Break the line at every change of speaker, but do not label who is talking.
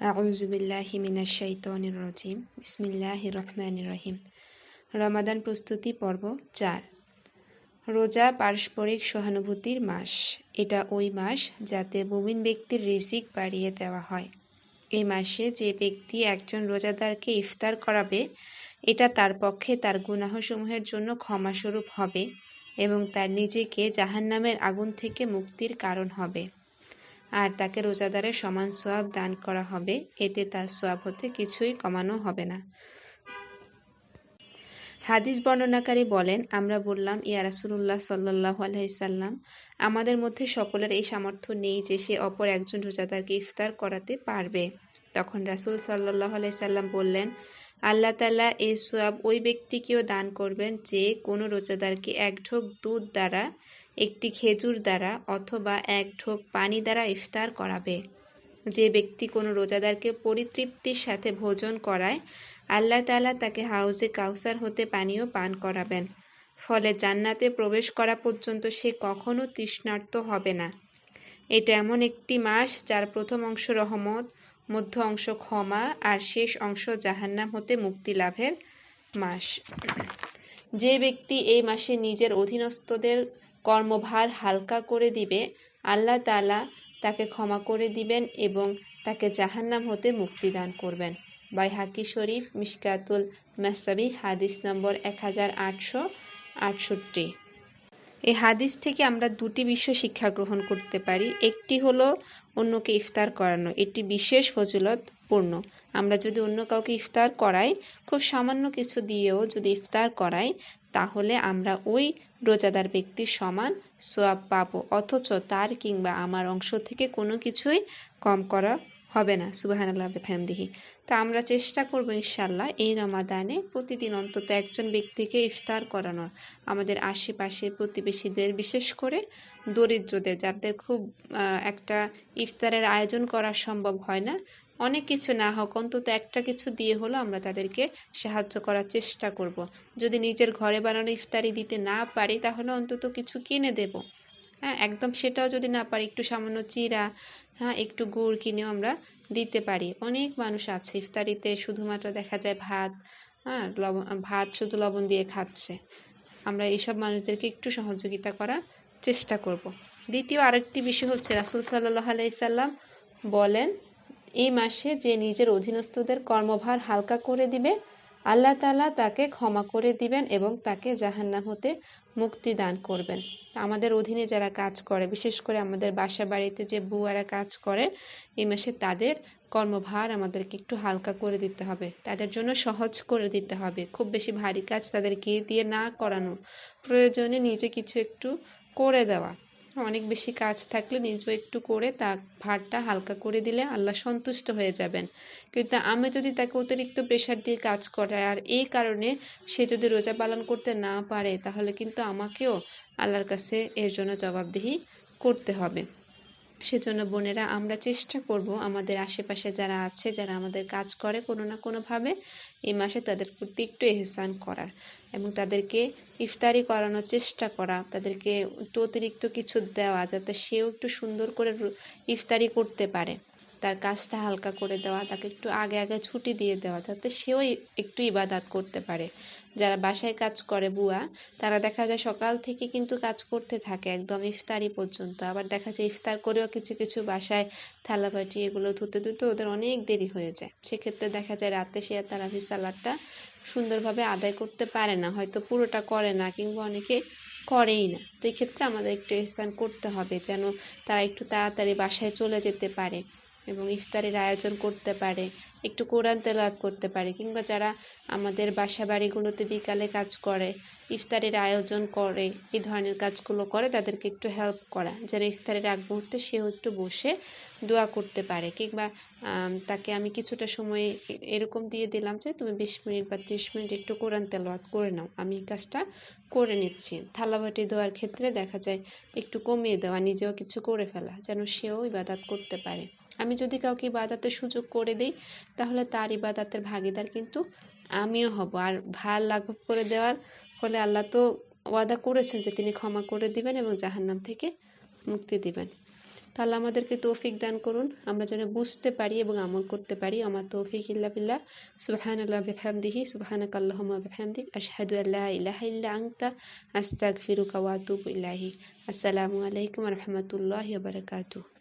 আউযু বিল্লাহি মিনাশ শাইতানির রাজিম বিসমিল্লাহির রহমানির রহিম রমাদান প্রস্তুতি পর্ব চার। রোজা পারস্পরিক সহানুভূতির মাস। এটা ওই মাস যাতে মুমিন ব্যক্তির রিজিক বাড়িয়ে দেওয়া হয়। এই মাসে যে ব্যক্তি একজন রোজাদারকে ইফতার করাবে, এটা তার পক্ষে তার গুনাহসমূহের জন্য ক্ষমাস্বরূপ হবে এবং তার নিজেকে জাহান্নামের আগুন থেকে মুক্তির কারণ হবে। আর তাকে রোজাদারের সমান সোয়াব দান করা হবে, এতে তার সোয়াব হতে কিছুই কমানো হবে না। হাদিস বর্ণনাকারী বলেন, আমরা বললাম, ইয়া রাসুল্লাহ সাল্লাহ আলহিসাল্লাম আমাদের মধ্যে সকলের এই সামর্থ্য নেই যে সে অপর একজন রোজাদারকে ইফতার করাতে পারবে। তখন রাসুল সাল্লাহ আলাইসাল্লাম বললেন, আল্লাহ তাল্লাহ এই সোয়াব ওই ব্যক্তিকেও দান করবেন যে কোনো রোজাদারকে এক ঢোক দুধ দ্বারা, একটি খেজুর দ্বারা অথবা এক ঢোক পানি দ্বারা ইফতার করাবে। যে ব্যক্তি কোনো রোজাদারকে পরিতৃপ্তির সাথে ভোজন করায়, আল্লাহ তালা তাকে হাউজে কাউসার হতে পানীয় পান করাবেন। ফলে জান্নাতে প্রবেশ করা পর্যন্ত সে কখনো তৃষ্ণার্ত হবে না। এটা এমন একটি মাস যার প্রথম অংশ রহমত মধ্য অংশ ক্ষমা আর শেষ অংশ জাহান্নাম হতে মুক্তি লাভের মাস। যে ব্যক্তি এই মাসে নিজের অধীনস্থদের কর্মভার হালকা করে দিবে, আল্লাহ তালা তাকে ক্ষমা করে দিবেন এবং তাকে জাহান্নাম হতে মুক্তি দান করবেন। বাই হাকি শরীফ মিশকাতুল মাসাবি, হাদিস নম্বর এক হাজার আটশো আটষট্টি। এই হাদিস থেকে আমরা দুটি বিষয় শিক্ষা গ্রহণ করতে পারি। একটি হলো অন্যকে ইফতার করানো, এটি বিশেষ ফজিলতপূর্ণ আমরা যদি অন্য কাউকে ইফতার করাই, খুব সামান্য কিছু দিয়েও যদি ইফতার করাই, তাহলে আমরা ওই রোজাদার ব্যক্তির সমান সোয়াব পাবো। অথচ তার কিংবা আমার অংশ থেকে কোনো কিছুই কম করা হবে না, সুবাহানাল্লাহ ফ্যামদিহি তো আমরা চেষ্টা করব ইনশাল্লাহ এই রমাদানে প্রতিদিন অন্তত একজন ব্যক্তিকে ইফতার করানোর। আমাদের আশেপাশের প্রতিবেশীদের বিশেষ করে দরিদ্রদের, যাদের খুব একটা ইফতারের আয়োজন করা সম্ভব হয় না। অনেক কিছু না হোক, অন্তত একটা কিছু দিয়ে হলো আমরা তাদেরকে সাহায্য করার চেষ্টা করব। যদি নিজের ঘরে বানানো ইফতারি দিতে না পারি, তাহলে অন্তত কিছু কিনে দেব। হ্যাঁ একদম সেটাও যদি না পারি, একটু সামান্য চিরা হ্যাঁ একটু গুড় কিনেও আমরা দিতে পারি অনেক মানুষ আছে ইফতারিতে শুধুমাত্র দেখা যায় ভাত হ্যাঁ লবণ, ভাত শুধু লবণ দিয়ে খাচ্ছে আমরা এইসব মানুষদেরকে একটু সহযোগিতা করার চেষ্টা করব। দ্বিতীয় আরেকটি বিষয় হচ্ছে, রাসুল সাল্লাহ আলাইসাল্লাম বলেন, এই মাসে যে নিজের অধীনস্থদের কর্মভার হালকা করে দিবে আল্লাহ তালা তাকে ক্ষমা করে দিবেন এবং তাকে জাহান্নাম হতে মুক্তি দান করবেন। আমাদের অধীনে যারা কাজ করে, বিশেষ করে আমাদের বাসা বাড়িতে যে বুয়ারা কাজ করে, এই মাসে তাদের কর্মভার আমাদেরকে একটু হালকা করে দিতে হবে। তাদের জন্য সহজ করে দিতে হবে। খুব বেশি ভারী কাজ তাদেরকে দিয়ে না করানো প্রয়োজনে নিজে কিছু একটু করে দেওয়া। অনেক বেশি কাজ থাকলে নিজেও একটু করে তা ভারটা হালকা করে দিলে আল্লাহ সন্তুষ্ট হয়ে যাবেন। কিন্তু আমি যদি তাকে অতিরিক্ত প্রেশার দিয়ে কাজ করাই আর এই কারণে সে যদি রোজা পালন করতে না পারে, তাহলে কিন্তু আমাকেও আল্লাহর কাছে এর জন্য জবাবদিহি করতে হবে। সেজন্য বোনেরা, আমরা চেষ্টা করব আমাদের আশেপাশে যারা আছে, যারা আমাদের কাজ করে কোনো না কোনোভাবে, এই মাসে তাদের প্রতি একটু এহসান করার এবং তাদেরকে ইফতারি করানোর চেষ্টা করা, তাদেরকে একটু অতিরিক্ত কিছু দেওয়া যাতে সেও একটু সুন্দর করে ইফতারি করতে পারে। তার কাজটা হালকা করে দেওয়া, তাকে একটু আগে আগে ছুটি দিয়ে দেওয়া, যাতে সেও একটু ইবাদাত করতে পারে। যারা বাসায় কাজ করে বুয়া, তারা দেখা যায় সকাল থেকে কিন্তু কাজ করতে থাকে, একদম ইফতারি পর্যন্ত। আবার দেখা যায় ইফতার করেও কিছু কিছু বাসায় থালাবাটি এগুলো ধুতে ধুতে ওদের অনেক দেরি হয়ে যায়। সেক্ষেত্রে দেখা যায় রাতে সে তারাভি সালাদটা সুন্দরভাবে আদায় করতে পারে না, হয়তো পুরোটা করে না, কিংবা অনেকে করেই না। তো এই ক্ষেত্রে আমাদের একটু স্থান করতে হবে, যেন তারা একটু তাড়াতাড়ি বাসায় চলে যেতে পারে। এবং ইফতারের আয়োজন করতে পারে, একটু কোরআন তেলাওয়াত করতে পারে কিংবা যারা আমাদের বাসা বাড়িগুলোতে বিকালে কাজ করে, ইফতারের আয়োজন করে, এই ধরনের কাজগুলো করে, তাদেরকে একটু হেল্প করা। যারা ইফতারের আগ মুহূর্তে সেও একটু বসে দোয়া করতে পারে কিংবা তাকে আমি কিছুটা সময় এরকম দিয়ে দিলাম যে তুমি বিশ মিনিট বা ত্রিশ মিনিট একটু কোরআন তেলাওয়াত করে নাও। আমি এই কাজটা করে নিচ্ছি। থালাবাটি দেওয়ার ক্ষেত্রে দেখা যায় একটু কমিয়ে দেওয়া, নিজেও কিছু করে ফেলা যেন সেও ইবাদাত করতে পারে। আমি যদি কাউকে ইবাদাতের সুযোগ করে দিই, তাহলে তার ইবাদাতের ভাগিদার কিন্তু আমিও হব। আর ভালো লাঘব করে দেওয়ার ফলে আল্লাহ তো ওয়াদা করেছেন যে তিনি ক্ষমা করে দিবেন এবং জাহান্নাম থেকে মুক্তি দিবেন। তাহলে আমাদেরকে তৌফিক দান করুন। আমরা যেন বুঝতে পারি এবং আমল করতে পারি। আমার তৌফিক ইল্লা বিল্লাহ। সুবহান আল্লাহ বেহামদিহি সুবহানাক আশহাদু আল্লা ইলাহা ইল্লা আনতা। আস্তাগফিরুকা ওয়া আতুবু ইলাইহি। আসসালামু আলাইকুম রাহমাতুল্লাহি ওয়া বারাকাতুহু।